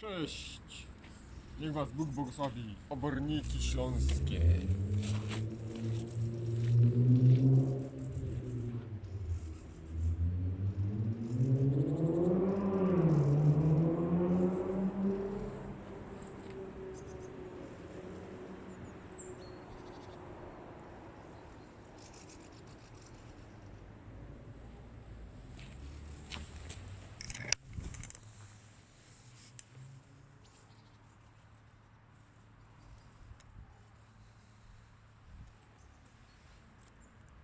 Cześć! Niech was Bóg błogosławi, oborniki śląskie.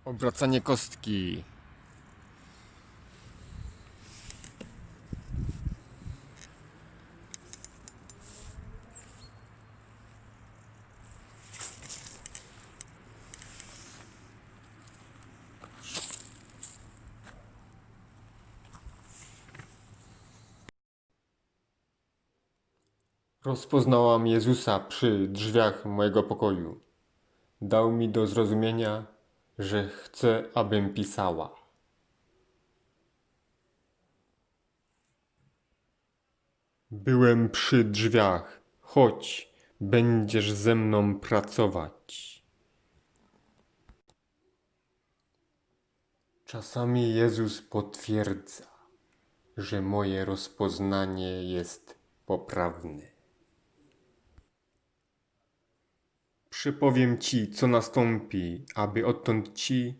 Obracanie kostki. Rozpoznałam Jezusa przy drzwiach mojego pokoju. Dał mi do zrozumienia, że chce, abym pisała. Byłem przy drzwiach, chodź, będziesz ze mną pracować. Czasami Jezus potwierdza, że moje rozpoznanie jest poprawne. Przypowiem ci, co nastąpi, aby odtąd ci,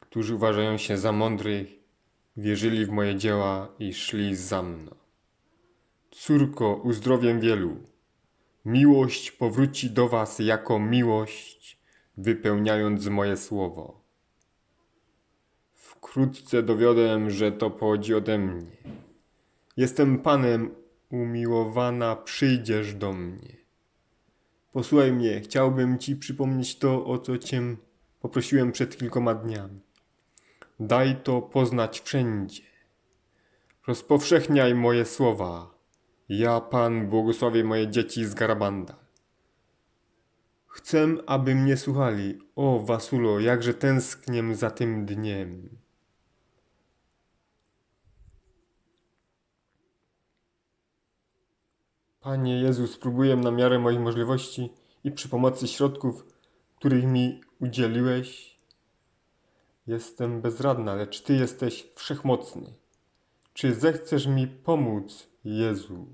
którzy uważają się za mądrych, wierzyli w moje dzieła i szli za mną. Córko, uzdrowię wielu. Miłość powróci do was jako miłość, wypełniając moje słowo. Wkrótce dowiodę, że to pochodzi ode mnie. Jestem Panem, umiłowana, przyjdziesz do mnie. Posłuchaj mnie, chciałbym ci przypomnieć to, o co cię poprosiłem przed kilkoma dniami. Daj to poznać wszędzie. Rozpowszechniaj moje słowa. Ja, Pan, błogosławię moje dzieci z Garabanda. Chcę, aby mnie słuchali. O, Wasulo, jakże tęsknię za tym dniem. Panie Jezu, spróbuję na miarę moich możliwości i przy pomocy środków, których mi udzieliłeś. Jestem bezradna, lecz Ty jesteś wszechmocny. Czy zechcesz mi pomóc, Jezu?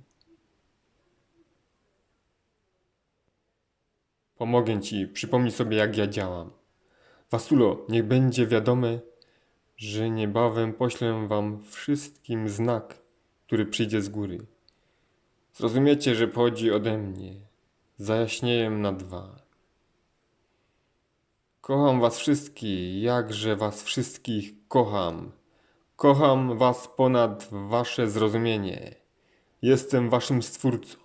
Pomogę Ci, przypomnij sobie, jak ja działam. Wasulo, niech będzie wiadome, że niebawem poślę Wam wszystkim znak, który przyjdzie z góry. Zrozumiecie, że pochodzi ode mnie. Zajaśnieję na dwa. Kocham was wszystkich, jakże was wszystkich kocham. Kocham was ponad wasze zrozumienie. Jestem waszym stwórcą.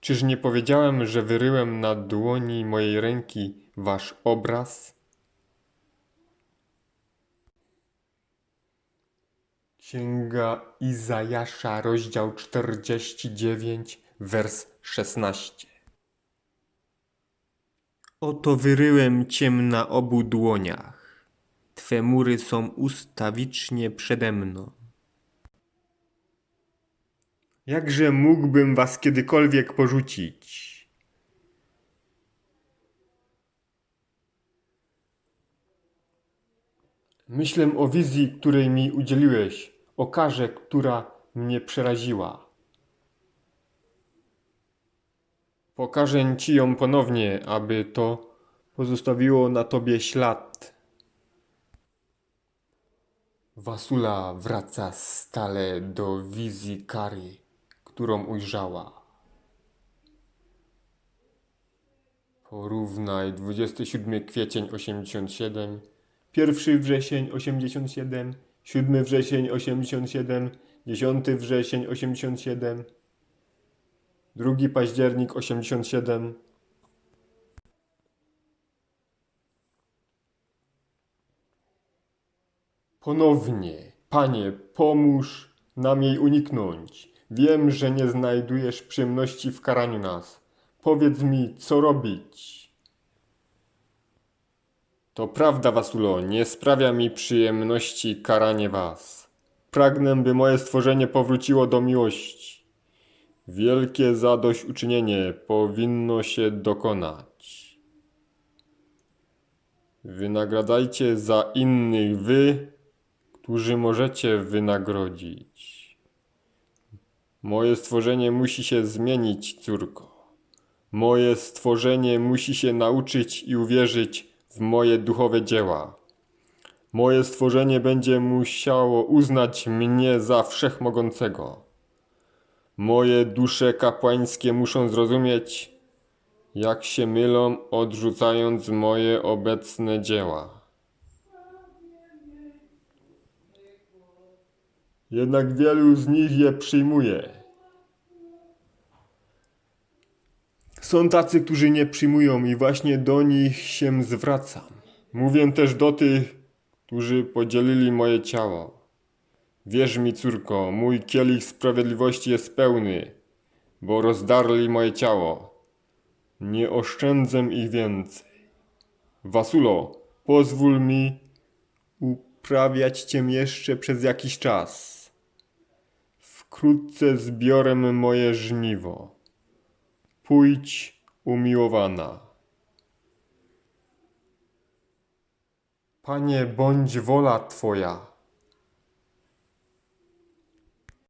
Czyż nie powiedziałem, że wyryłem na dłoni mojej ręki wasz obraz? Księga Izajasza, rozdział 49, wers 16. Oto wyryłem cię na obu dłoniach. Twe mury są ustawicznie przede mną. Jakże mógłbym was kiedykolwiek porzucić? Myślę o wizji, której mi udzieliłeś, o która mnie przeraziła. Pokażę ci ją ponownie, aby to pozostawiło na tobie ślad. Wasula wraca stale do wizji kary, którą ujrzała. Porównaj 27 kwiecień 87, 1 wrzesień 87, 7 wrzesień 87, 10 wrzesień 87, 2 październik 87. Ponownie, Panie, pomóż nam jej uniknąć. Wiem, że nie znajdujesz przyjemności w karaniu nas. Powiedz mi, co robić. To prawda, Wasulo, nie sprawia mi przyjemności karanie was. Pragnę, by moje stworzenie powróciło do miłości. Wielkie zadośćuczynienie powinno się dokonać. Wynagradzajcie za innych wy, którzy możecie wynagrodzić. Moje stworzenie musi się zmienić, córko. Moje stworzenie musi się nauczyć i uwierzyć w moje duchowe dzieła. Moje stworzenie będzie musiało uznać mnie za wszechmogącego. Moje dusze kapłańskie muszą zrozumieć, jak się mylą, odrzucając moje obecne dzieła. Jednak wielu z nich je przyjmuje. Są tacy, którzy nie przyjmują i właśnie do nich się zwracam. Mówię też do tych, którzy podzielili moje ciało. Wierz mi, córko, mój kielich sprawiedliwości jest pełny, bo rozdarli moje ciało. Nie oszczędzę ich więcej. Wasulo, pozwól mi uprawiać cię jeszcze przez jakiś czas. Wkrótce zbiorę moje żniwo. Pójdź, umiłowana. Panie, bądź wola Twoja.